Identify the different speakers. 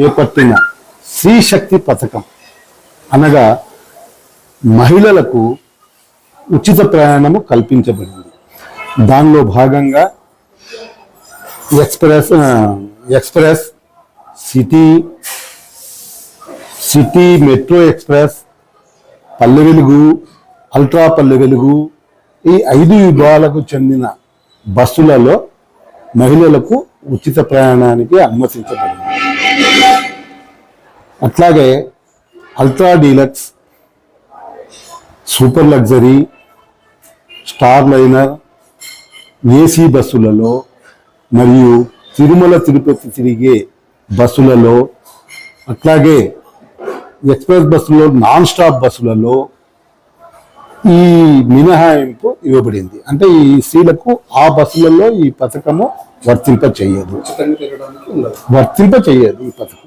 Speaker 1: చేపట్టిన స్త్రీ శక్తి పథకం. అనగా మహిళలకు ఉచిత ప్రయాణము కల్పించబడింది. దానిలో భాగంగా express express city city metro express Palle Velugu ultra Palle Velugu ఈ ఐదు విభాగాలకు చెందిన బస్సులలో మహిళలకు ఉచిత ప్రయాణానికి అనుమతించబడింది. అట్లాగే ultra deluxe super luxury star liner AC బస్సులలో మరియు తిరుమల తిరుపతి తిరిగే బస్సులలో అట్లాగే ఎక్స్ప్రెస్ బస్సులో నాన్ స్టాప్ బస్సులలో ఈ మినహాయింపు ఇవ్వబడింది. అంటే ఈ స్త్రీలకు ఆ బస్సులలో ఈ పథకము వర్తింప చేయదు వర్తింప చేయదు ఈ పథకం.